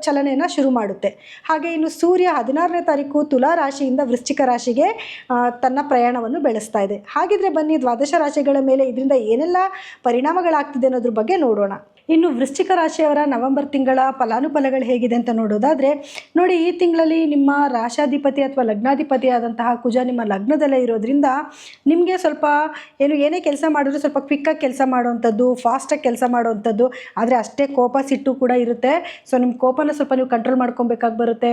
ಚಲನೆಯನ್ನು ಶುರು ಮಾಡುತ್ತೆ. ಹಾಗೆ ಇನ್ನು ಸೂರ್ಯ ಹದಿನಾರನೇ ತಾರೀಕು ತುಲಾ ರಾಶಿಯಿಂದ ವೃಶ್ಚಿಕ ರಾಶಿಗೆ ತನ್ನ ಪ್ರಯಾಣವನ್ನು ಬೆಳೆಸ್ತಾ ಇದೆ. ಹಾಗಿದ್ರೆ ಬನ್ನಿ ದ್ವಾದಶ ರಾಶಿಗಳ ಮೇಲೆ ಇದರಿಂದ ಏನೆಲ್ಲ ಪರಿಣಾಮಗಳಾಗ್ತಿದೆ ಅನ್ನೋದ್ರ ಬಗ್ಗೆ ನೋಡೋಣ. ಇನ್ನು ವೃಶ್ಚಿಕ ರಾಶಿಯವರ ನವೆಂಬರ್ ತಿಂಗಳ ಫಲಾನುಫಲಗಳು ಹೇಗಿದೆ ಅಂತ ನೋಡೋದಾದರೆ, ನೋಡಿ ಈ ತಿಂಗಳಲ್ಲಿ ನಿಮ್ಮ ರಾಶಾಧಿಪತಿ ಅಥವಾ ಲಗ್ನಾಧಿಪತಿ ಆದಂತಹ ಕುಜ ನಿಮ್ಮ ಲಗ್ನದಲ್ಲೇ ಇರೋದ್ರಿಂದ ನಿಮಗೆ ಸ್ವಲ್ಪ ಏನು, ಏನೇ ಕೆಲಸ ಮಾಡಿದ್ರು ಸ್ವಲ್ಪ ಕ್ವಿಕ್ಕಾಗಿ ಕೆಲಸ ಮಾಡುವಂಥದ್ದು ಫಾಸ್ಟಾಗಿ ಕೆಲಸ ಮಾಡುವಂಥದ್ದು. ಆದರೆ ಅಷ್ಟೇ ಕೋಪ, ಸಿಟ್ಟು ಕೂಡ ಇರುತ್ತೆ. ಸೊ ನಿಮ್ಮ ಕೋಪನ ಸ್ವಲ್ಪ ನೀವು ಕಂಟ್ರೋಲ್ ಮಾಡ್ಕೊಬೇಕಾಗಿ ಬರುತ್ತೆ.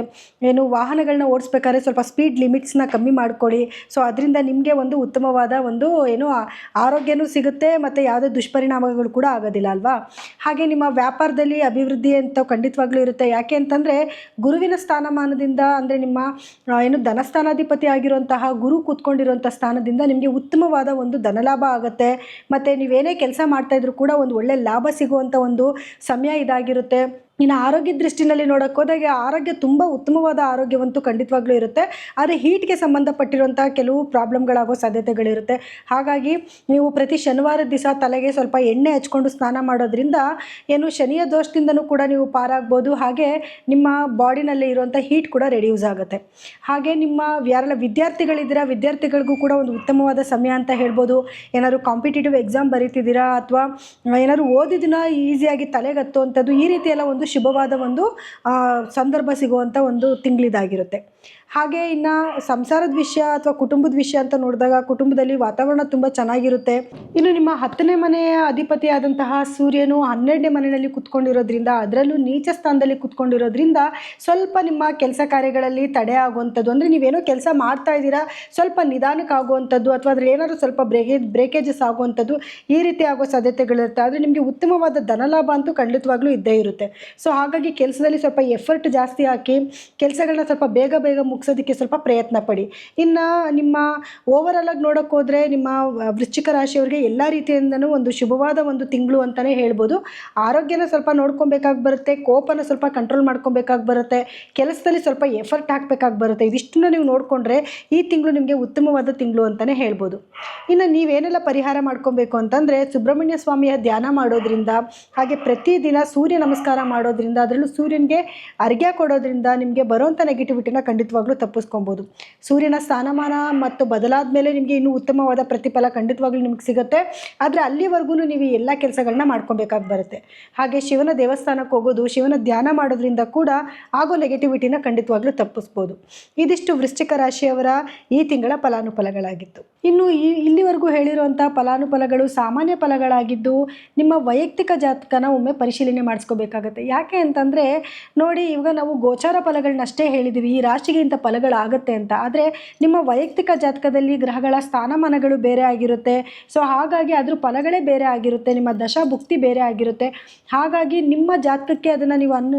ಏನು ವಾಹನಗಳನ್ನ ಓಡಿಸ್ಬೇಕಾದ್ರೆ ಸ್ವಲ್ಪ ಸ್ಪೀಡ್ ಲಿಮಿಟ್ಸ್ನ ಕಮ್ಮಿ ಮಾಡ್ಕೊಳ್ಳಿ ಸೊ ಅದರಿಂದ ನಿಮಗೆ ಒಂದು ಉತ್ತಮವಾದ ಒಂದು, ಏನು ಆರೋಗ್ಯನೂ ಸಿಗುತ್ತೆ ಮತ್ತು ಯಾವುದೇ ದುಷ್ಪರಿಣಾಮಗಳು ಕೂಡ ಆಗೋದಿಲ್ಲ ಅಲ್ವಾ? ಹಾಗೆ ನಿಮ್ಮ ವ್ಯಾಪಾರದಲ್ಲಿ ಅಭಿವೃದ್ಧಿ ಅಂತ ಖಂಡಿತವಾಗ್ಲೂ ಇರುತ್ತೆ. ಯಾಕೆ ಅಂತಂದರೆ ಗುರುವಿನ ಸ್ಥಾನಮಾನದಿಂದ ಅಂದರೆ ನಿಮ್ಮ ಏನು ಧನಸ್ಥಾನಾಧಿಪತಿ ಆಗಿರುವಂತಹ ಗುರು ಕೂತ್ಕೊಂಡಿರುವಂಥ ಸ್ಥಾನದಿಂದ ನಿಮಗೆ ಉತ್ತಮವಾದ ಒಂದು ಧನಲಾಭ ಆಗುತ್ತೆ. ಮತ್ತು ನೀವೇನೇ ಕೆಲಸ ಮಾಡ್ತಾಯಿದ್ರು ಕೂಡ ಒಂದು ಒಳ್ಳೆಯ ಲಾಭ ಸಿಗುವಂಥ ಒಂದು ಸಮಯ ಇದಾಗಿರುತ್ತೆ. ಇನ್ನು ಆರೋಗ್ಯ ದೃಷ್ಟಿನಲ್ಲಿ ನೋಡೋಕೆ ಹೋದಾಗ ಆರೋಗ್ಯ ತುಂಬ ಉತ್ತಮವಾದ ಆರೋಗ್ಯವಂತೂ ಖಂಡಿತವಾಗ್ಲೂ ಇರುತ್ತೆ. ಆದರೆ ಹೀಟ್ಗೆ ಸಂಬಂಧಪಟ್ಟಿರುವಂಥ ಕೆಲವು ಪ್ರಾಬ್ಲಮ್ಗಳಾಗೋ ಸಾಧ್ಯತೆಗಳಿರುತ್ತೆ. ಹಾಗಾಗಿ ನೀವು ಪ್ರತಿ ಶನಿವಾರದ ದಿವಸ ತಲೆಗೆ ಸ್ವಲ್ಪ ಎಣ್ಣೆ ಹಚ್ಕೊಂಡು ಸ್ನಾನ ಮಾಡೋದ್ರಿಂದ ಏನು ಶನಿಯ ದೋಷದಿಂದನೂ ಕೂಡ ನೀವು ಪಾರಾಗ್ಬೋದು. ಹಾಗೆ ನಿಮ್ಮ ಬಾಡಿನಲ್ಲಿ ಇರುವಂಥ ಹೀಟ್ ಕೂಡ ರೆಡ್ಯೂಸ್ ಆಗುತ್ತೆ. ಹಾಗೆ ನಿಮ್ಮ ಯಾರೆಲ್ಲ ವಿದ್ಯಾರ್ಥಿಗಳಿದ್ದೀರಾ, ವಿದ್ಯಾರ್ಥಿಗಳಿಗೂ ಕೂಡ ಒಂದು ಉತ್ತಮವಾದ ಸಮಯ ಅಂತ ಹೇಳ್ಬೋದು. ಏನಾದರೂ ಕಾಂಪಿಟೇಟಿವ್ ಎಕ್ಸಾಮ್ ಬರೀತಿದ್ದೀರಾ ಅಥವಾ ಏನಾದ್ರು ಓದಿದ್ದನ್ನ ಈಸಿಯಾಗಿ ತಲೆಗತ್ತೋ ಅಂಥದ್ದು ಈ ರೀತಿ ಎಲ್ಲ ಒಂದು ಶುಭವಾದ ಒಂದು ಸಂದರ್ಭ ಸಿಗುವಂಥ ಒಂದು ತಿಂಗಳಿದಾಗಿರುತ್ತೆ. ಹಾಗೆ ಇನ್ನು ಸಂಸಾರದ ವಿಷಯ ಅಥವಾ ಕುಟುಂಬದ ವಿಷಯ ಅಂತ ನೋಡಿದಾಗ ಕುಟುಂಬದಲ್ಲಿ ವಾತಾವರಣ ತುಂಬ ಚೆನ್ನಾಗಿರುತ್ತೆ. ಇನ್ನು ನಿಮ್ಮ ಹತ್ತನೇ ಮನೆಯ ಅಧಿಪತಿ ಆದಂತಹ ಸೂರ್ಯನು ಹನ್ನೆರಡನೇ ಮನೆಯಲ್ಲಿ ಕುತ್ಕೊಂಡಿರೋದ್ರಿಂದ, ಅದರಲ್ಲೂ ನೀಚ ಸ್ಥಾನದಲ್ಲಿ ಕುತ್ಕೊಂಡಿರೋದ್ರಿಂದ ಸ್ವಲ್ಪ ನಿಮ್ಮ ಕೆಲಸ ಕಾರ್ಯಗಳಲ್ಲಿ ತಡೆ ಆಗುವಂಥದ್ದು, ಅಂದರೆ ನೀವೇನೋ ಕೆಲಸ ಮಾಡ್ತಾ ಇದ್ದೀರಾ, ಸ್ವಲ್ಪ ನಿಧಾನಕ್ಕೆ ಆಗುವಂಥದ್ದು ಅಥವಾ ಅದ್ರಲ್ಲಿ ಏನಾದರೂ ಸ್ವಲ್ಪ ಬ್ರೇಕೇಜ್ ಬ್ರೇಕೇಜಸ್ ಆಗುವಂಥದ್ದು ಈ ರೀತಿ ಆಗೋ ಸಾಧ್ಯತೆಗಳಿರುತ್ತೆ. ಆದರೆ ನಿಮಗೆ ಉತ್ತಮವಾದ ಧನಲಾಭ ಅಂತೂ ಖಂಡಿತವಾಗ್ಲೂ ಇದ್ದೇ ಇರುತ್ತೆ. ಸೊ ಹಾಗಾಗಿ ಕೆಲಸದಲ್ಲಿ ಸ್ವಲ್ಪ ಎಫರ್ಟ್ ಜಾಸ್ತಿ ಹಾಕಿ ಕೆಲಸಗಳನ್ನ ಸ್ವಲ್ಪ ಬೇಗ ಬೇಗ ಮುಗಿಸೋದಕ್ಕೆ ಸ್ವಲ್ಪ ಪ್ರಯತ್ನ ಪಡಿ. ಇನ್ನು ನಿಮ್ಮ ಓವರಾಲ್ ಆಗಿ ನೋಡೋಕೆ ಹೋದರೆ ನಿಮ್ಮ ವೃಶ್ಚಿಕ ರಾಶಿಯವರಿಗೆ ಎಲ್ಲ ರೀತಿಯಿಂದನೂ ಒಂದು ಶುಭವಾದ ಒಂದು ತಿಂಗಳು ಅಂತಲೇ ಹೇಳ್ಬೋದು. ಆರೋಗ್ಯನ ಸ್ವಲ್ಪ ನೋಡ್ಕೊಬೇಕಾಗಿ ಬರುತ್ತೆ, ಕೋಪನ ಸ್ವಲ್ಪ ಕಂಟ್ರೋಲ್ ಮಾಡ್ಕೊಬೇಕಾಗಿ ಬರುತ್ತೆ, ಕೆಲಸದಲ್ಲಿ ಸ್ವಲ್ಪ ಎಫರ್ಟ್ ಹಾಕಬೇಕಾಗಿ ಬರುತ್ತೆ. ಇದಿಷ್ಟನ್ನ ನೀವು ನೋಡಿಕೊಂಡ್ರೆ ಈ ತಿಂಗಳು ನಿಮಗೆ ಉತ್ತಮವಾದ ತಿಂಗಳು ಅಂತಲೇ ಹೇಳ್ಬೋದು. ಇನ್ನು ನೀವೇನೆಲ್ಲ ಪರಿಹಾರ ಮಾಡ್ಕೊಬೇಕು ಅಂತಂದರೆ ಸುಬ್ರಹ್ಮಣ್ಯ ಸ್ವಾಮಿಯ ಧ್ಯಾನ ಮಾಡೋದ್ರಿಂದ ಹಾಗೆ ಪ್ರತಿದಿನ ಸೂರ್ಯ ನಮಸ್ಕಾರ ಮಾಡೋದ್ರಿಂದ ಅದರಲ್ಲೂ ಸೂರ್ಯನಿಗೆ ಅರ್ಘ್ಯ ಕೊಡೋದ್ರಿಂದ ನಿಮಗೆ ಬರೋಂಥ ನೆಗೆಟಿವಿಟಿನ ಖಂಡಿತವಾಗ್ಲೂ ತಪ್ಪಿಸ್ಕೊಬೋದು. ಸೂರ್ಯನ ಸ್ಥಾನಮಾನ ಮತ್ತು ಬದಲಾದ ಮೇಲೆ ನಿಮಗೆ ಇನ್ನೂ ಉತ್ತಮವಾದ ಪ್ರತಿಫಲ ಖಂಡಿತವಾಗ್ಲೂ ನಿಮಗೆ ಸಿಗುತ್ತೆ. ಆದರೆ ಅಲ್ಲಿವರೆಗೂ ನೀವು ಎಲ್ಲ ಕೆಲಸಗಳನ್ನ ಮಾಡ್ಕೊಬೇಕಾಗಿ ಬರುತ್ತೆ. ಹಾಗೆ ಶಿವನ ದೇವಸ್ಥಾನಕ್ಕೆ ಹೋಗೋದು, ಶಿವನ ಧ್ಯಾನ ಮಾಡೋದ್ರಿಂದ ಕೂಡ ಆಗೋ ನೆಗೆಟಿವಿಟಿನ ಖಂಡಿತವಾಗ್ಲೂ ತಪ್ಪಿಸ್ಬೋದು. ಇದಿಷ್ಟು ವೃಶ್ಚಿಕ ರಾಶಿಯವರ ಈ ತಿಂಗಳ ಫಲಾನುಫಲಗಳಾಗಿತ್ತು. ಇನ್ನು ಈ ಇಲ್ಲಿವರೆಗೂ ಹೇಳಿರುವಂಥ ಫಲಾನುಫಲಗಳು ಸಾಮಾನ್ಯ ಫಲಗಳಾಗಿದ್ದು ನಿಮ್ಮ ವೈಯಕ್ತಿಕ ಜಾತಕನ ಒಮ್ಮೆ ಪರಿಶೀಲನೆ ಮಾಡಿಸ್ಕೋಬೇಕಾಗತ್ತೆ. ಯಾಕೆ ಅಂತಂದರೆ, ನೋಡಿ ಇವಾಗ ನಾವು ಗೋಚಾರ ಫಲಗಳನ್ನಷ್ಟೇ ಹೇಳಿದ್ದೀವಿ ಈ ರಾಶಿಗೆ ಇಂಥ ಫಲಗಳಾಗುತ್ತೆ ಅಂತ. ಆದರೆ ನಿಮ್ಮ ವೈಯಕ್ತಿಕ ಜಾತಕದಲ್ಲಿ ಗ್ರಹಗಳ ಸ್ಥಾನಮಾನಗಳು ಬೇರೆ ಆಗಿರುತ್ತೆ. ಸೊ ಹಾಗಾಗಿ ಅದ್ರ ಫಲಗಳೇ ಬೇರೆ ಆಗಿರುತ್ತೆ, ನಿಮ್ಮ ದಶಾ ಭುಕ್ತಿ ಬೇರೆ ಆಗಿರುತ್ತೆ. ಹಾಗಾಗಿ ನಿಮ್ಮ ಜಾತಕಕ್ಕೆ ಅದನ್ನು ನೀವು ಅನ್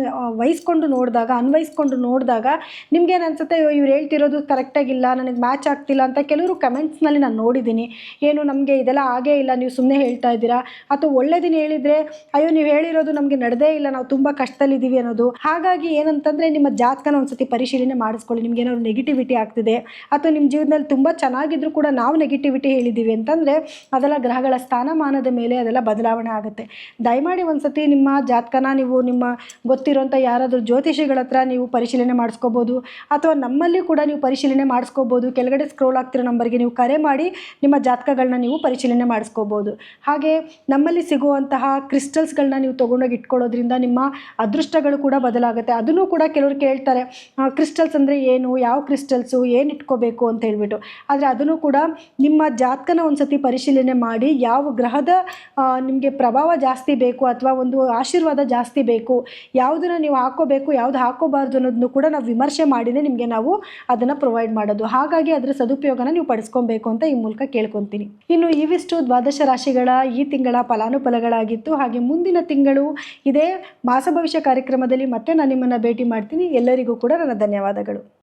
ವಹಿಸ್ಕೊಂಡು ನೋಡಿದಾಗ ಅನ್ವಯಿಸ್ಕೊಂಡು ನೋಡಿದಾಗ ನಿಮ್ಗೇನು ಅನ್ಸುತ್ತೆ ಇವ್ರು ಹೇಳ್ತಿರೋದು ಕರೆಕ್ಟಾಗಿಲ್ಲ ನನಗೆ ಮ್ಯಾಚ್ ಆಗ್ತಿಲ್ಲ ಅಂತ ಕೆಲವರು ಕಮೆಂಟ್ಸ್ನಲ್ಲಿ ನಾನು ನೋಡಿದ್ದೀನಿ. ಏನು, ನಮಗೆ ಇದೆಲ್ಲ ಆಗೇ ಇಲ್ಲ, ನೀವು ಸುಮ್ಮನೆ ಹೇಳ್ತಾ ಇದ್ದೀರಾ? ಅಥವಾ ಒಳ್ಳೆದಿನ ಹೇಳಿದರೆ, ಅಯ್ಯೋ, ನೀವು ಹೇಳಿರೋದು ನಮಗೆ ನಡೆದೇ ಇಲ್ಲ, ನಾವು ತುಂಬ ಕಷ್ಟದಲ್ಲಿದ್ದೀವಿ ಅನ್ನೋದು. ಹಾಗಾಗಿ ಏನಂತಂದರೆ ನಿಮ್ಮ ಜಾತಕನ ಒಂದ್ಸತಿ ಪರಿಶೀಲನೆ ಮಾಡಿಸ್ಕೊಳ್ಳಿ. ನಿಮ್ಗೆ ಏನಾದ್ರು ನೆಗೆಟಿವಿಟಿ ಆಗ್ತಿದೆ ಅಥವಾ ನಿಮ್ಮ ಜೀವನದಲ್ಲಿ ತುಂಬ ಚೆನ್ನಾಗಿದ್ರು ಕೂಡ ನಾವು ನೆಗೆಟಿವಿಟಿ ಹೇಳಿದ್ದೀವಿ ಅಂತಂದರೆ ಅದೆಲ್ಲ ಗ್ರಹಗಳ ಸ್ಥಾನಮಾನದ ಮೇಲೆ ಅದೆಲ್ಲ ಬದಲಾವಣೆ ಆಗುತ್ತೆ. ದಯಮಾಡಿ ಒಂದ್ಸತಿ ನಿಮ್ಮ ಜಾತಕನ ನೀವು ನಿಮ್ಮ ಗೊತ್ತಿರೋಂಥ ಯಾರಾದರೂ ಜ್ಯೋತಿಷಿಗಳ ಹತ್ರ ನೀವು ಪರಿಶೀಲನೆ ಮಾಡಿಸ್ಕೋಬೋದು ಅಥವಾ ನಮ್ಮಲ್ಲಿ ಕೂಡ ನೀವು ಪರಿಶೀಲನೆ ಮಾಡಿಸ್ಕೋಬೋದು. ಕೆಳಗಡೆ ಸ್ಕ್ರೋಲ್ ಆಗ್ತಿರೋ ನಂಬರ್ಗೆ ನೀವು ಕರೆ ಮಾಡಿ ನಿಮ್ಮ ಜಾತಕಗಳನ್ನ ನೀವು ಪರಿಶೀಲನೆ ಮಾಡಿಸ್ಕೋಬೋದು. ಹಾಗೆ ನಮ್ಮಲ್ಲಿ ಸಿಗುವಂತಹ ಕ್ರಿಸ್ಟಲ್ಸ್ಗಳನ್ನ ನೀವು ತಗೊಂಡೋಗಿ ಇಟ್ಕೊಳ್ಳೋದ್ರಿಂದ ನಿಮ್ಮ ಅದೃಷ್ಟಗಳು ಕೂಡ ಬದಲಾಗುತ್ತೆ. ಅದನ್ನು ಕೂಡ ಕೆಲವರು ಕೇಳ್ತಾರೆ ಕ್ರಿಸ್ಟಲ್ಸ್ ಅಂದರೆ ಏನು, ಯಾವ ಕ್ರಿಸ್ಟಲ್ಸು ಏನು ಇಟ್ಕೋಬೇಕು ಅಂತ ಹೇಳ್ಬಿಟ್ಟು. ಆದರೆ ಅದನ್ನು ಕೂಡ ನಿಮ್ಮ ಜಾತಕನ ಒಂದ್ಸತಿ ಪರಿಶೀಲನೆ ಮಾಡಿ, ಯಾವ ಗ್ರಹದ ನಿಮಗೆ ಪ್ರಭಾವ ಜಾಸ್ತಿ ಬೇಕು ಅಥವಾ ಒಂದು ಆಶೀರ್ವಾದ ಜಾಸ್ತಿ ಬೇಕು, ಯಾವುದನ್ನು ನೀವು ಹಾಕೋಬೇಕು ಯಾವುದು ಹಾಕೋಬಾರ್ದು ಅನ್ನೋದನ್ನು ಕೂಡ ನಾವು ವಿಮರ್ಶೆ ಮಾಡಿನೇ ನಿಮಗೆ ನಾವು ಅದನ್ನು ಪ್ರೊವೈಡ್ ಮಾಡೋದು. ಹಾಗಾಗಿ ಅದರ ಸದುಪಯೋಗನ ನೀವು ಪಡಿಸ್ಕೊಬೇಕು ಅಂತ ಈ ಮೂಲಕ ಕೇಳ್ಕೊತೀನಿ. ಇನ್ನು ಇವಿಷ್ಟು ದ್ವಾದಶ ರಾಶಿಗಳ ಈ ತಿಂಗಳ ಫಲಾನುಫಲಗಳಾಗಿತ್ತು. ಹಾಗೆ ಮುಂದಿನ ತಿಂಗಳು ಇದೇ ಮಾಸ ಭವಿಷ್ಯ ಕಾರ್ಯಕ್ರಮದಲ್ಲಿ ಮತ್ತೆ ನಾನು ನಿಮ್ಮನ್ನು ಭೇಟಿ ಮಾಡ್ತೀನಿ. ಎಲ್ಲರಿಗೂ ಕೂಡ ನನ್ನ ಧನ್ಯವಾದಗಳು.